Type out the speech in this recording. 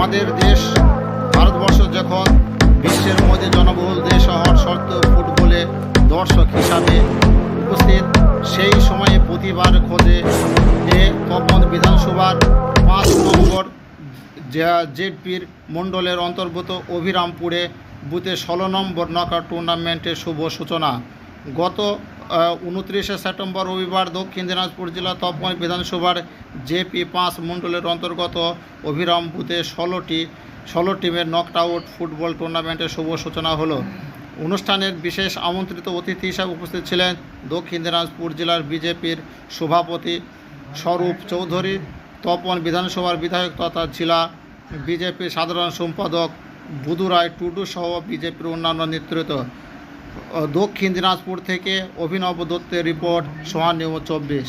আমাদের দেশ, ভারতবর্ষ যখন বিশ্বের মধ্যে জনবহুল দেশ হওয়ার সত্ত্বেও ফুটবলে দর্শক হিসাবে উপস্থিত, সেই সময়ে প্রতিবার খোঁজে যে তপন বিধানসভার পাঁচ নম্বর জেডপির মণ্ডলের অন্তর্গত অভিরামপুরে বুথে ষোলো নম্বর নকআউট টুর্নামেন্টের শুভ সূচনা। গত উনত্রিশে সেপ্টেম্বর রবিবার দক্ষিণ দিনাজপুর জেলা তপন বিধানসভার জেপি পাঁচ মণ্ডলের অন্তর্গত অভিরাম বুথে ষোলোটি, ষোলো টিমের নকআউট ফুটবল টুর্নামেন্টের শুভ সূচনা হলো। অনুষ্ঠানের বিশেষ আমন্ত্রিত অতিথি হিসাবে উপস্থিত ছিলেন দক্ষিণ দিনাজপুর জেলার বিজেপির সভাপতি স্বরূপ চৌধুরী, তপন বিধানসভার বিধায়ক তথা জেলা বিজেপির সাধারণ সম্পাদক বুদুরায় টুডু সহ বিজেপির অন্যান্য নেতৃত্ব। দক্ষিণ দিনাজপুর থেকে অভিনব দত্তের রিপোর্ট সোহান নিউজ চব্বিশ।